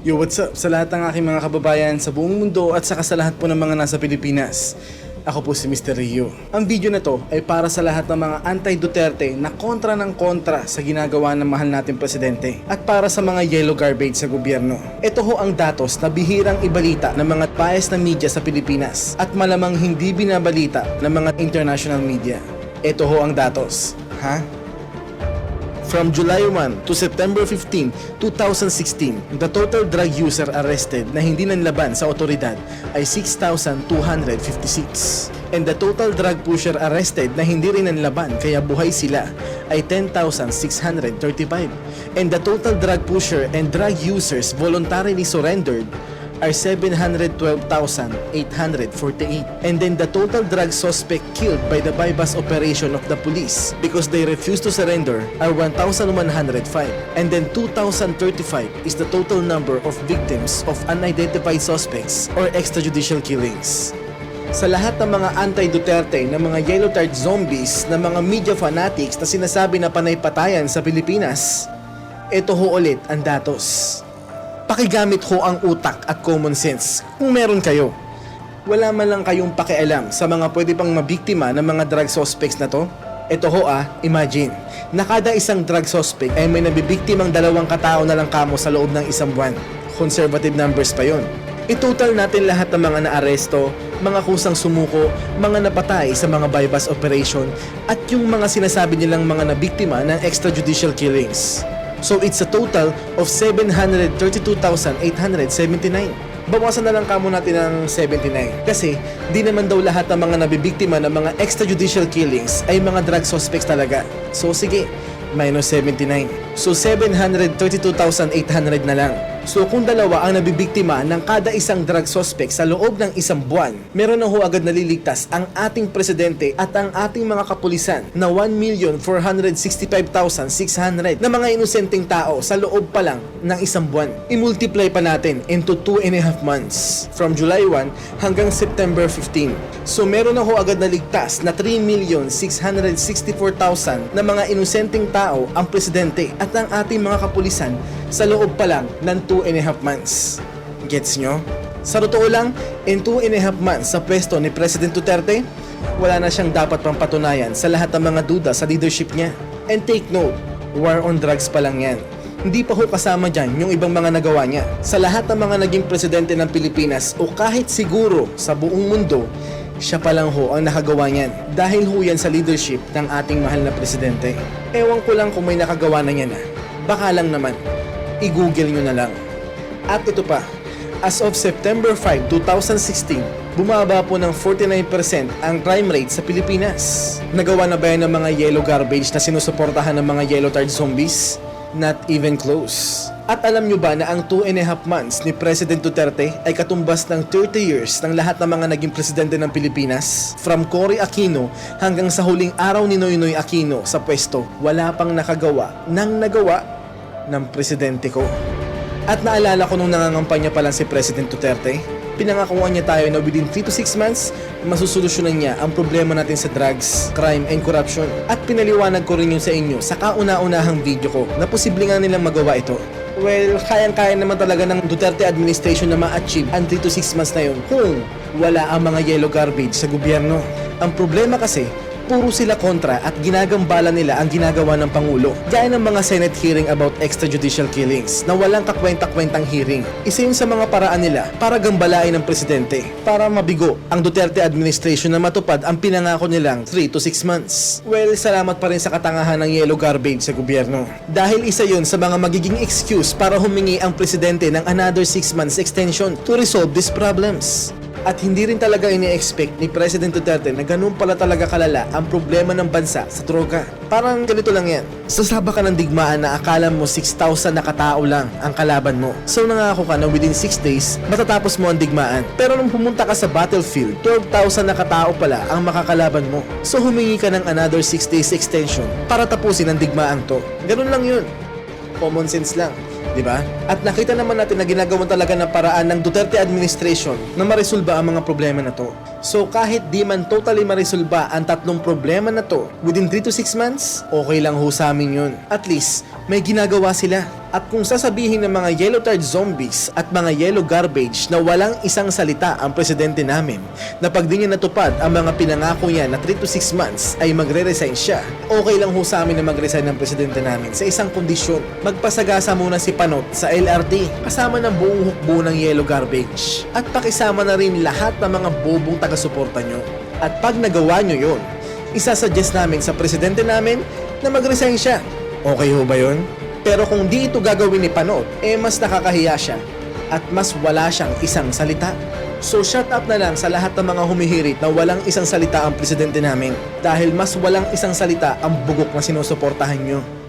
Yo, what's up sa lahat ng aking mga kababayan sa buong mundo at saka sa lahat po ng mga nasa Pilipinas. Ako po si Mr. Rio. Ang video na to ay para sa lahat ng mga anti-Duterte na kontra ng kontra sa ginagawa ng mahal nating presidente at para sa mga yellow garbage sa gobyerno. Ito ho ang datos na bihirang ibalita ng mga bias na media sa Pilipinas at malamang hindi binabalita ng mga international media. Ito ho ang datos. Ha? From July 1 to September 15, 2016, the total drug user arrested na hindi nanlaban sa otoridad ay 6,256. And the total drug pusher arrested na hindi rin nanlaban kaya buhay sila ay 10,635. And the total drug pusher and drug users voluntarily surrendered are 712,848. And then the total drug suspect killed by the bypass operation of the police because they refused to surrender are 1,105. And then 2,035 is the total number of victims of unidentified suspects or extrajudicial killings. Sa lahat ng mga anti-Duterte na mga yellow tart zombies na mga media fanatics na sinasabi na panay-patayan sa Pilipinas, ito ho ulit ang datos pakigamit ho ang utak at common sense kung meron kayo. Wala man lang kayong pakialam sa mga pwede pang mabiktima ng mga drug suspects na to. Ito ho ah, imagine, na kada isang drug suspect ay may nabibiktimang dalawang katao na lang kamo sa loob ng isang buwan. Conservative numbers pa yon. Itotal natin lahat ng mga naaresto, mga kusang sumuko, mga napatay sa mga bypass operation, at yung mga sinasabi nilang mga nabiktima ng extrajudicial killings. So it's a total of 732,879. Bawasan na lang kamo natin ng 79 kasi di naman daw lahat ng mga nabibiktima ng mga extrajudicial killings ay mga drug suspects talaga. So sige, minus 79. So 732,800 na lang. So kung dalawa ang nabibiktima ng kada isang drug suspect sa loob ng isang buwan, meron na ho agad naliligtas ang ating presidente at ang ating mga kapulisan na 1,465,600 na mga inosenteng tao sa loob pa lang ng isang buwan. I-multiply pa natin into 2 and a half months from July 1 hanggang September 15. So meron na ho agad naligtas na 3,664,000 na mga inosenteng tao ang presidente at ang ating mga kapulisan sa loob pa lang ng 2 and a half months. Gets nyo? Sa totoo lang, in 2 and a half months sa pwesto ni President Duterte, wala na siyang dapat pang patunayan sa lahat ng mga duda sa leadership niya. And take note, war on drugs pa lang yan. Hindi pa ho kasama dyan yung ibang mga nagawa niya. Sa lahat ng mga naging presidente ng Pilipinas o kahit siguro sa buong mundo, siya pa lang ho ang nakagawa niyan dahil ho yan sa leadership ng ating mahal na presidente. Ewan ko lang kung may nakagawa na yan ah. Baka lang naman, i-google nyo na lang. At ito pa, as of September 5, 2016, bumaba po ng 49% ang crime rate sa Pilipinas. Nagawa na ba yan ng mga yellow garbage na sinusuportahan ng mga yellow tard zombies? Not even close. At alam nyo ba na ang 2 and a half months ni President Duterte ay katumbas ng 30 years ng lahat ng mga naging presidente ng Pilipinas? From Cory Aquino hanggang sa huling araw ni Noynoy Aquino sa pwesto, wala pang nakagawa nang nagawa ng presidente ko. At naalala ko nung nangangampanya pa lang si President Duterte, pinangakuan niya tayo na within 3 to 6 months, masusolusyonan niya ang problema natin sa drugs, crime, and corruption. At pinaliwanag ko rin yun sa inyo sa kauna-unahang video ko na posible nga nilang magawa ito. Well, kayang-kaya naman talaga ng Duterte administration na ma-achieve ang 3 to 6 months na yun kung wala ang mga yellow garbage sa gobyerno. Ang problema kasi, puro sila kontra at ginagambala nila ang ginagawa ng Pangulo. Gaya ng mga Senate hearing about extrajudicial killings na walang kakwenta-kwentang hearing. Isa yun sa mga paraan nila para gambalain ng presidente para mabigo ang Duterte administration na matupad ang pinangako nilang 3 to 6 months. Well, salamat pa rin sa katangahan ng yellow garbage sa gobyerno. Dahil isa yun sa mga magiging excuse para humingi ang presidente ng another 6 months extension to resolve these problems. At hindi rin talaga ini-expect ni President Duterte na ganun pala talaga kalala ang problema ng bansa sa droga. Parang ganito lang yan. Sasaba ka ng digmaan na akala mo 6,000 na katao lang ang kalaban mo. So nangako ka na within 6 days, matatapos mo ang digmaan. Pero nung pumunta ka sa battlefield, 12,000 na katao pala ang makakalaban mo. So humingi ka ng another 6 days extension para tapusin ang digmaan to. Ganun lang yun. Common sense lang. Di ba? At nakita naman natin na ginagawa talaga ng paraan ng Duterte administration na maresolba ang mga problema na to. So kahit di man totally maresolba ang tatlong problema na to within 3 to 6 months, okay lang ho sa amin yun. At least, may ginagawa sila. At kung sasabihin ng mga yellow tard zombies at mga yellow garbage na walang isang salita ang presidente namin na pag di niya natupad ang mga pinangako niya na 3 to 6 months ay magre-resign siya, okay lang ho sa amin na mag-resign ng presidente namin sa isang kondisyon. Magpasagasa muna si Panot sa LRT kasama ng buong hukbo ng yellow garbage at pakisama na rin lahat ng mga bobong taga-suporta nyo. At pag nagawa nyo yun, isasuggest namin sa presidente namin na mag-resign siya. Okay ho ba yun? Pero kung di ito gagawin ni Panot, eh mas nakakahiya siya at mas wala siyang isang salita. So shut up na lang sa lahat ng mga humihirit na walang isang salita ang presidente namin dahil mas walang isang salita ang bugok na sinusuportahan nyo.